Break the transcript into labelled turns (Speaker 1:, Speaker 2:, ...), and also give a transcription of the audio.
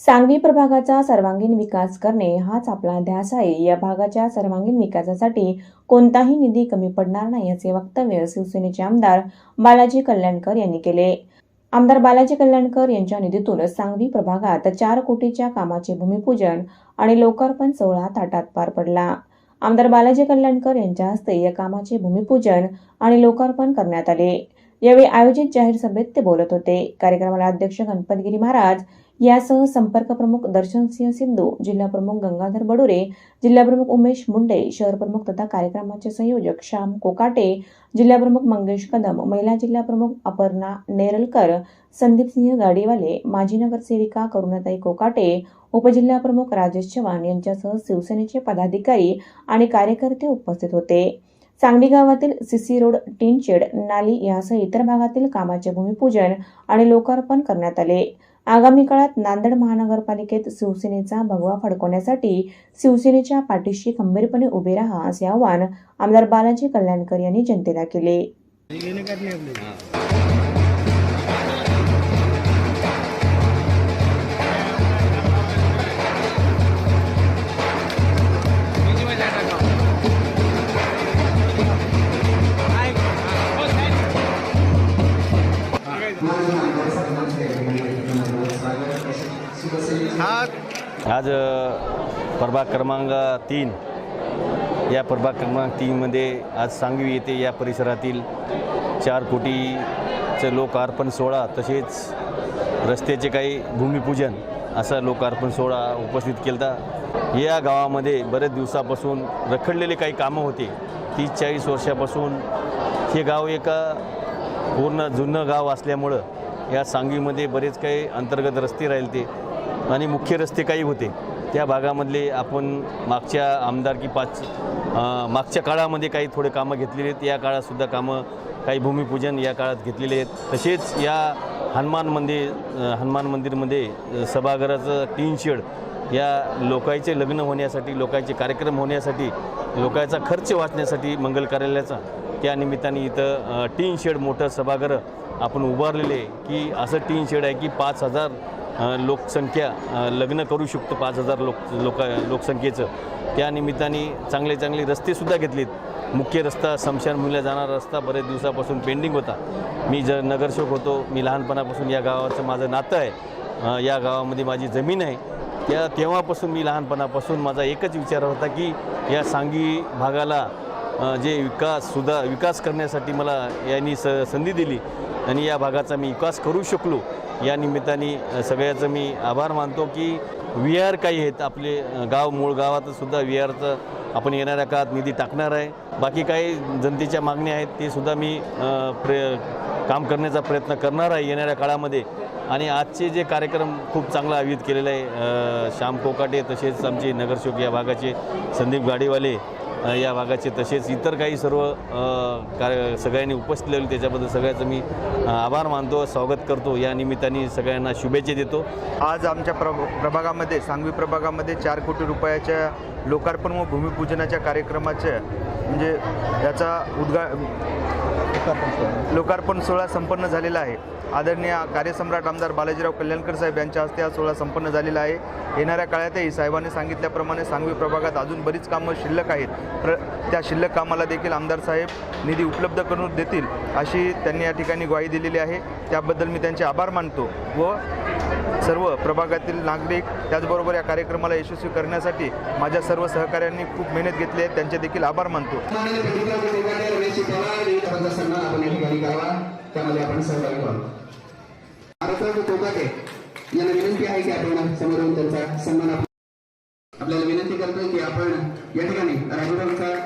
Speaker 1: सांगवी प्रभागाचा सर्वांगीण विकास करणे हाच आपला ध्यास आहे. या भागाच्या सर्वांगीण विकासासाठी कोणताही निधी कमी पडणार नाही असे वक्तव्य शिवसेनेचे आमदार बालाजी कल्याणकर यांनी केले. आमदार बालाजी कल्याणकर यांच्या निधीतून सांगवी प्रभागात चार कोटीच्या कामाचे भूमिपूजन आणि लोकार्पण सोहळा ताटात पार पडला. आमदार बालाजी कल्याणकर यांच्या हस्ते या कामाचे भूमिपूजन आणि लोकार्पण करण्यात आले. यावेळी आयोजित जाहीर सभेत ते बोलत होते. कार्यक्रमाला अध्यक्ष गणपतगिरी महाराज यासह संपर्क प्रमुख दर्शनसिंह सिद्धू जिल्हा प्रमुख गंगाधर बडोरे जिल्हा प्रमुख उमेश मुंडे शहर प्रमुख तथा कार्यक्रमाचे संयोजक श्याम कोकाटे जिल्हा प्रमुख मंगेश कदम महिला जिल्हा प्रमुख अपर्णा नेरलकर संदीप सिंह गाडीवाले माजी नगरसेविका करुणाताई कोकाटे उपजिल्हा प्रमुख राजेश चव्हाण यांच्यासह शिवसेनेचे पदाधिकारी आणि कार्यकर्ते उपस्थित होते. सांगली गावातील सीसी रोड टिनशेड नाली यासह इतर भागातील कामाचे भूमिपूजन आणि लोकार्पण करण्यात आले. आगामी काळात नांदेड महानगरपालिकेत शिवसेनेचा भगवा फडकवण्यासाठी शिवसेनेच्या पाठीशी खंबीरपणे उभे राहा असे आवाहन आमदार बालाजी कल्याणकर यांनी जनतेला केले.
Speaker 2: आज प्रभाग क्रमांक तीन. या प्रभाग क्रमांक तीनमध्ये आज सांगवी येथे या परिसरातील चार कोटीचं लोकार्पण सोहळा तसेच रस्त्याचे काही भूमिपूजन असा लोकार्पण सोहळा उपस्थित केला या गावामध्ये बरेच दिवसापासून रखडलेले काही कामं होते. तीस चाळीस वर्षापासून हे गाव एका पूर्ण जुनं गाव असल्यामुळं या सांगवीमध्ये बरेच काही अंतर्गत रस्ते राहिले ते. आणि मुख्य रस्ते काही होते. त्या भागामधले आपण मागच्या आमदारकी पाच मागच्या काळामध्ये काही थोडे कामं घेतलेली आहेत. या काळातसुद्धा कामं काही भूमिपूजन या काळात घेतलेले आहेत. तसेच या हनुमान मंदिर हनुमान मंदिरमध्ये सभागृहाचं टीन शेड या लोकांचे लग्न होण्यासाठी लोकांचे कार्यक्रम होण्यासाठी लोकांचा खर्च वाचण्यासाठी मंगल कार्यालयाचा त्या निमित्ताने इथं टीन शेड मोठं सभागृह आपण उभारलेले की असं टीन शेड आहे की पाच हजार लोकसंख्या लग्न करू शकतो पाच हजार लोक लोक लोकसंख्येचं. त्या निमित्ताने चांगले चांगले रस्तेसुद्धा घेतलेत. मुख्य रस्ता समशानभूमीला जाणारा रस्ता बरेच दिवसापासून पेंडिंग होता. मी ज नगरसेवक होतो मी लहानपणापासून या गावाचं माझं नातं आहे. या गावामध्ये माझी जमीन आहे. त्या तेव्हापासून मी लहानपणापासून माझा एकच विचार होता की या सांगी भागाला जे विकास सुद्धा विकास करण्यासाठी मला यांनी स संधी दिली. आणि या भागाचा मी विकास करू शकलो. या निमित्ताने सगळ्याचं मी आभार मानतो की विहार काही आहेत आपले गाव मूळ गावातच सुद्धा विहारचं आपण येणाऱ्या काळात निधी टाकणार आहे. बाकी काही जनतेच्या मागण्या आहेत ते सुद्धा मी प्रे काम करण्याचा प्रयत्न करणार आहे येणाऱ्या काळामध्ये. आणि आजचे जे कार्यक्रम खूप चांगला आयोजित केलेला आहे श्याम कोकाटे तसेच आमचे नगरसेवक या भागाचे संदीप गाडीवाले या भागाचे तसेच इतर काही सर्व कार्य सगळ्यांनी उपस्थित त्याच्याबद्दल सगळ्याचं मी आभार मानतो स्वागत करतो. या निमित्ताने सगळ्यांना शुभेच्छा देतो.
Speaker 3: आज आमच्या प्र प्रभागामध्ये सांगवी प्रभागामध्ये चार कोटी रुपयाच्या लोकार्पण व भूमिपूजनाच्या कार्यक्रमाचे म्हणजे याचा उद्गा लोकार्पण सोहळा संपन्न झालेला आहे. आदरणीय कार्यसम्राट आमदार बालाजीराव कल्याणकर साहेब यांच्या हस्ते हा सोहळा संपन्न झालेला आहे. येणाऱ्या काळातही साहेबांनी सांगितल्याप्रमाणे सांगवी प्रभागात अजून बरीच कामं शिल्लक आहेत. प्र त्या शिल्लक कामाला देखील आमदार साहेब निधी उपलब्ध करून देतील अशी त्यांनी या ठिकाणी ग्वाही दिलेली आहे. त्याबद्दल मी त्यांचे आभार मानतो व सर्व प्रभागातील नागरिक त्याचबरोबर या कार्यक्रमाला यशस्वी करण्यासाठी माझ्या सर्व सर्व सहकाऱ्यांनी खूप मेहनत घेतली आहे. त्यांचे देखील आभार मानतो.
Speaker 4: यांना विनंती आहे की आपण समोरून त्यांचा सन्मान आपल्याला विनंती करतोय की आपण या ठिकाणी राजूरावचा